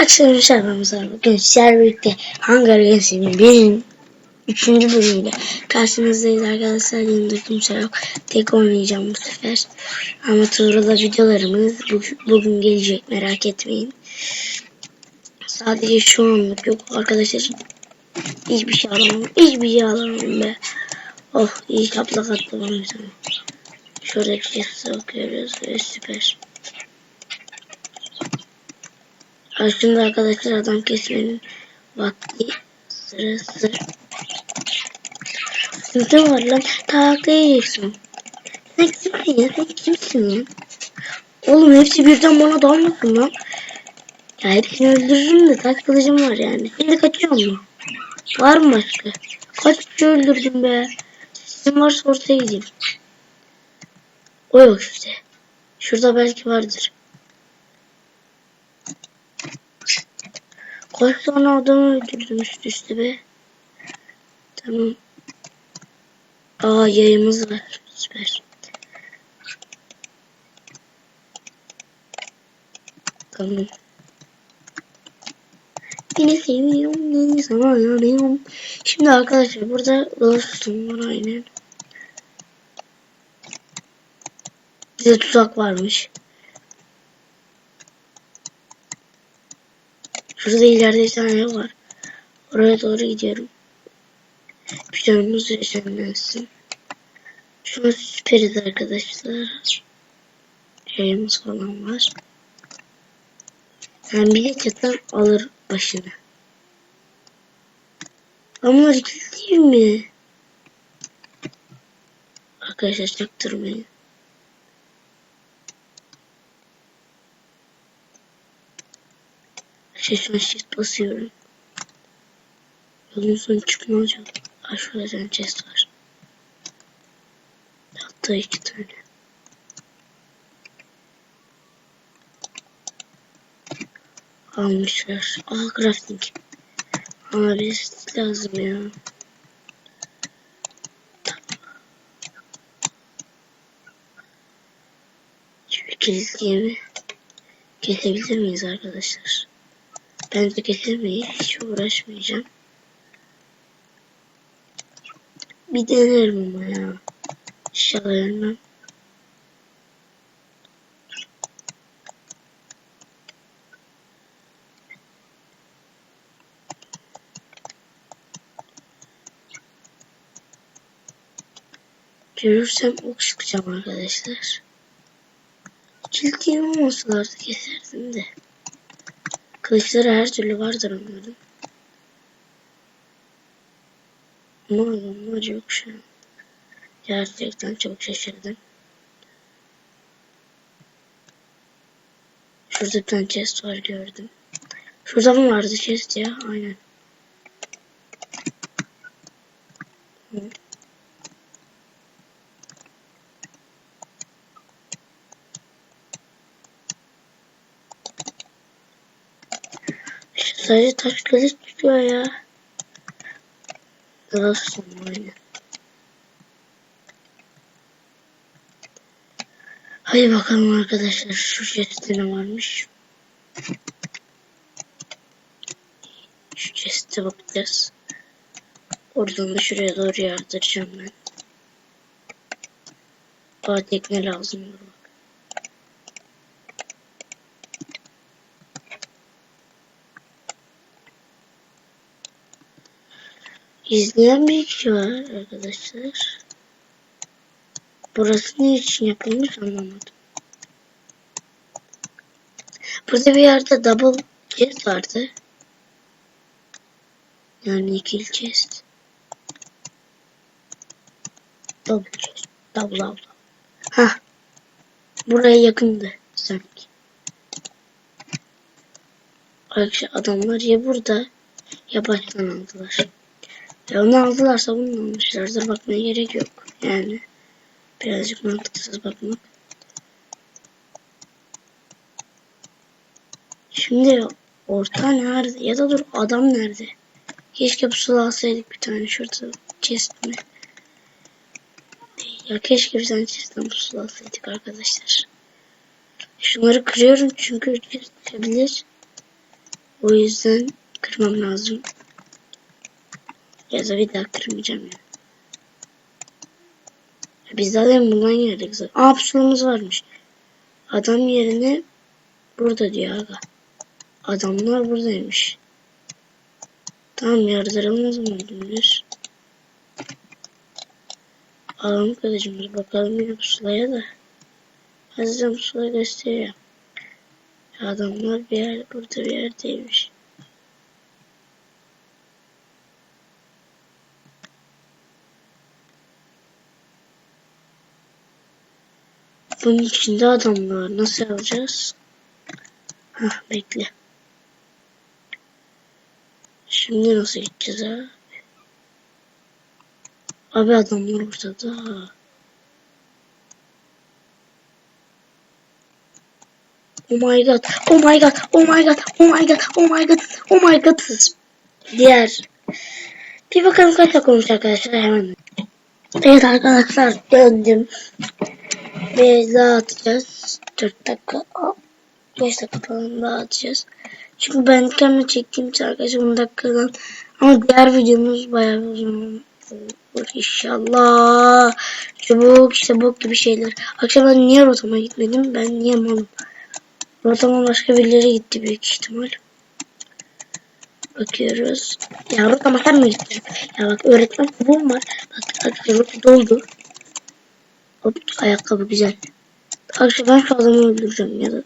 Arkadaşlar merhaba. Bugün sizlerle birlikte Hunger Games'in benim üçüncü bölümüyle karşınızdayız arkadaşlar. Yanımda kimse yok. Tek oynayacağım bu sefer. Ama Tuğrul'la videolarımız bu- bugün gelecek merak etmeyin. Sadece şu anlık yok arkadaşlar. Hiçbir şey alamam. Hiçbir şey alamam be. Oh iyi şaplak attı bana bir tane. Şuradaki yazısı okuyoruz ve süper. Aslında arkadaşlar adam kesmenin vakti sırası. Ne var lan? Taklıyorsun. Sen kimsin ya? Sen kimsin ya? Oğlum hepsi birden bana dalmasın lan. Ya hepsini öldürürüm de taş kılıcım var yani. Şimdi kaçıyor mu? Var mı başka? Kaç kişi öldürdüm be? Sizin varsa ortaya gideyim. O yok işte. Şurada belki vardır. Kaç tane adamı öldürdüm üst üste be. Tamam. Aa yayımız var. Süper. Tamam. Yine seviyorum. Yine sana yanıyorum. Şimdi arkadaşlar burada dostum var aynen. Bize tuzak varmış. Şurada ileride bir tane var. Oraya doğru gidiyorum. Bir canımız yaşanlansın. Şu an süperiz arkadaşlar. Yayımız falan var. Sen bir de çatan alır başını. Ama değil mi? Arkadaşlar çaktırmayın. Şey şu an shift basıyorum. Yolun sonu çıkmaz yok. Aa şurada tane chest var. Hatta iki tane. Almışlar. Aa crafting. Ama bir lazım ya. Kilitliğimi kesebilir miyiz arkadaşlar? Bence kesilmeyi hiç uğraşmayacağım. Bir denerim ama ya. İnşallah. Görürsem ok çıkacağım arkadaşlar. Kilitliğim olmasalardı keserdim de. Kılıçları her türlü vardır onların. Ama onlar yok şu an. Gerçekten çok şaşırdım. Şurada bir tane chest var gördüm. Şurada mı vardı chest ya? Aynen. Hı. Şu sadece taş kılıç çıkıyor ya. Nasıl aynen. Hadi bakalım arkadaşlar şu chest'te ne varmış. Şu chest'e bakacağız. Oradan da şuraya doğru yardıracağım ben. Aa tekne lazım olur İzleyen bir kişi var arkadaşlar. Burası ne için yapılmış anlamadım. Burada bir yerde double chest vardı. Yani ikili chest. Double chest. Double double. Hah. Buraya yakındı sanki. Arkadaşlar adamlar ya burada ya baştan aldılar. Ya onu aldılarsa bunu almışlardır. Bakmaya gerek yok. Yani. Birazcık mantıksız bakmak. Şimdi orta nerede? Ya da dur adam nerede? Keşke pusula alsaydık bir tane şurada chest mi? Ya keşke bir tane chest'ten pusula alsaydık arkadaşlar. Şunları kırıyorum çünkü düşebilir. O yüzden kırmam lazım. Ya da bir daha kırmayacağım ya. ya biz zaten bundan yerdik zaten. Aa pusulamız varmış. Adam yerine burada diyor aga. Adamlar buradaymış. Tamam yardıralım o zaman dümdüz. Alalım kılıcımızı bakalım yine pusulaya da. Hazırım pusula gösteriyor. Adamlar bir yer burada bir yerdeymiş. Bunun içinde adamlar nasıl alacağız? Hah bekle. Şimdi nasıl gideceğiz ha? Abi adamlar ortada. Oh my god. Oh my god. Oh my god. Oh my god. Oh my god. Oh my god. Diğer. Bir bakalım kaç dakika olmuş arkadaşlar hemen. Evet arkadaşlar döndüm. Bir daha atacağız. 4 dakika. 5 dakika falan daha atacağız. Çünkü ben kendime çektiğim için arkadaşlar 10 dakikadan. Ama diğer videomuz bayağı uzun olur inşallah. Çubuk işte bok gibi şeyler. Akşam ben niye rotama gitmedim? Ben niye malım? Rotama başka birileri gitti büyük ihtimal. Bakıyoruz. Ya rotama sen mi gittin? Ya bak öğretmen çubuğum var. Bak arkadaşlar doldu. Hop ayakkabı güzel. Arkadaşlar şu adamı öldüreceğim ya da.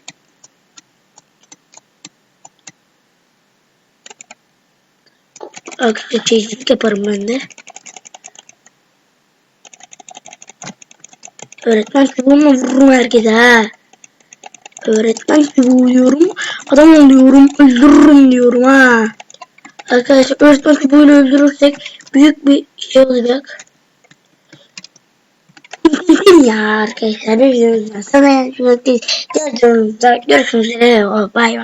Arkadaşlar çeyizlik yaparım ben de. Öğretmen çubuğumla vururum herkese ha. Öğretmen çubuğu diyorum. Adam oluyorum. Öldürürüm diyorum ha. Arkadaşlar öğretmen çubuğuyla öldürürsek büyük bir şey olacak. Ya arkadaşlar bir videomuzdan sana görüşmek üzere. Bay bay.